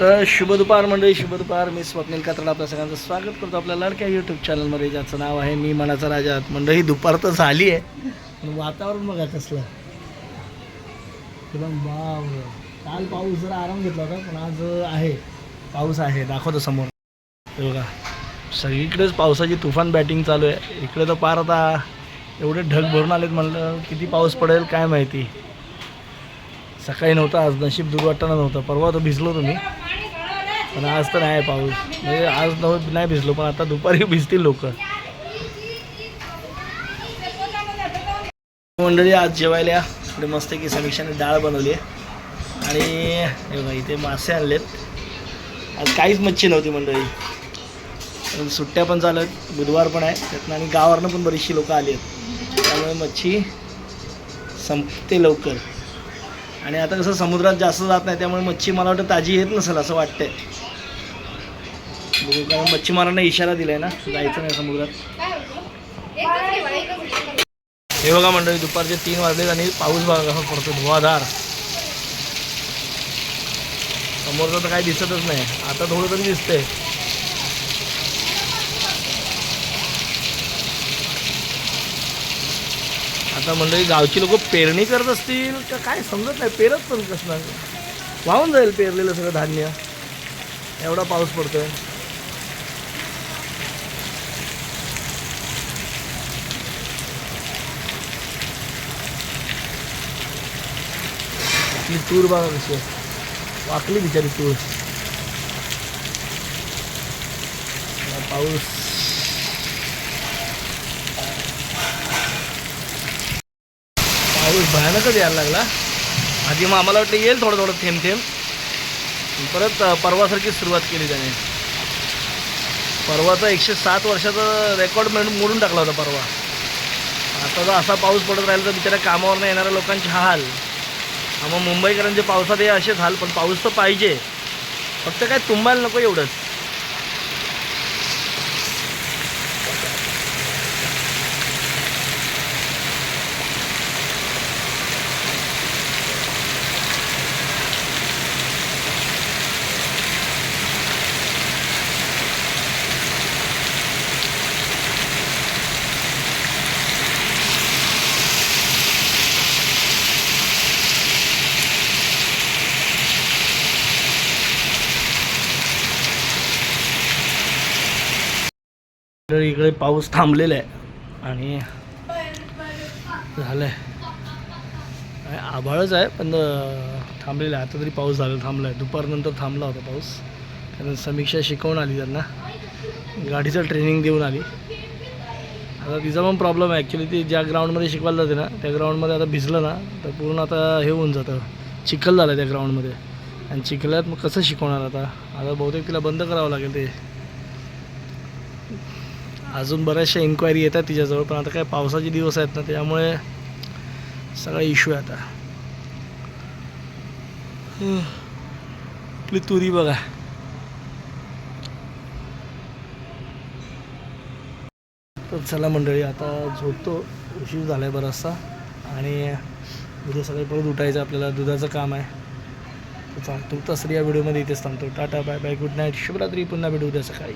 तर शुभ दुपार मंडळी शुभ दुपार. मी स्वप्नील कात्रड आपल्या सगळ्यांचं स्वागत करतो आपल्या लाडक्या यूट्यूब चॅनलमध्ये ज्याचं नाव आहे मी मनाचा राजा. मंडळी दुपार तर झाली आहे. पण वातावरण बघा कसलं. एकदम बाव काल पाऊस जरा आराम घेतला होता पण आज आहे. पाऊस आहे दाखवतो समोर. हे बघा. सगळीकडेच पावसाची तुफान बॅटिंग चालू आहे. इकडे तर पार आता एवढे ढग भरून आलेत म्हणलं किती पाऊस पडेल काय माहिती. सकाळी नव्हता आज नशीब दुर्वाटणं नव्हतं. परवा तर भिजलो तुम्ही. पण आज तर नाही आहे पाऊस. म्हणजे आज नव नाही भिजलो पण आता दुपारी भिजतील लोक. मंडळी आज जेवायला या. मस्त की समीक्षाने डाळ बनवली आहे. आणि हे इथे मासे आणलेत. आज काहीच मच्छी नव्हती मंडळी. पण सुट्ट्या पण चालू आहेत बुधवार पण आहे. त्यातनं आणि गावावरनं पण बरीचशी लोकं आली आहेत. त्यामुळे मच्छी संपते लवकर. आणि आता कसं समुद्रात जास्त जात नाही त्यामुळे मच्छी मला वाटतं ताजी येत नसेल असं वाटतंय. म्हणजे बघू कारण मच्छीमारांना इशारा दिलाय ना जायचं नाही समुद्रात. हे बघा मंडळी दुपारचे तीन वाजलेत आणि पाऊस बघा कसा पडतो धुवाधार. समोरचं तर काही दिसतच नाही. आता थोडं तरी दिसतंय. आता म्हणलं गावची लोक पेरणी करत असतील का काय? समजत नाही. पेरत पण कसं वाहून जाईल पेरलेलं सगळं धान्य. एवढा पाऊस पडतोय. आपली तूर बघा कशी वाकली बिचारी तूर. पाऊस. पाऊस भयानकच यायला लागला. आधी मग आम्हाला वाटतं येईल थोडं थोडं थेंब थेंब. परत परवासारखी सुरुवात केली त्याने. परवाचा एकशे सात वर्षाचा रेकॉर्ड मिळून मोडून टाकला होता परवा. आता जर असा पाऊस पडत राहिला तर बिचाऱ्या कामावर येणाऱ्या लोकांचे हाल. मग मुंबईकरांचे पावसात हे असेच हाल पण पाऊस तर पाहिजे. फक्त काय तुंबायला नको एवढंच. इकडे पाऊस थांबलेला आहे. आणि झालं आहे आभाळच आहे पण थांबलेलं आहे. आता तरी पाऊस झाला थांबला आहे दुपारनंतर थांबला होता पाऊस. कारण समीक्षा शिकवून आली त्यांना. गाडीचं ट्रेनिंग देऊन आली. आता तिचा पण प्रॉब्लेम आहे. ॲक्च्युली ती ज्या ग्राउंडमध्ये शिकवायला जाते ना त्या ग्राउंडमध्ये आता भिजलं ना तर पूर्ण आता हे होऊन जातं. चिखल झालं त्या ग्राउंडमध्ये आणि चिखल्यात मग कसं शिकवणार आता? आता बहुतेक तिला बंद करावं लागेल ते. अजून बऱ्याचशा इन्क्वायरी येतात तिच्याजवळ पण आता काय पावसाचे दिवस आहेत ना त्यामुळे सगळा इश्यू आहे आता. आपली तुरी बघा. तर चला मंडळी आता झोपतो उशीर झाला आहे बराचसा. आणि उद्या सकाळी परत उठायचं आपल्याला दुधाचं काम आहे. तर चालतो तसं या व्हिडिओमध्ये इथेच थांबतो. Ta-ta bye bye good night शुभरात्री पुन्हा भेटू उद्या सकाळी.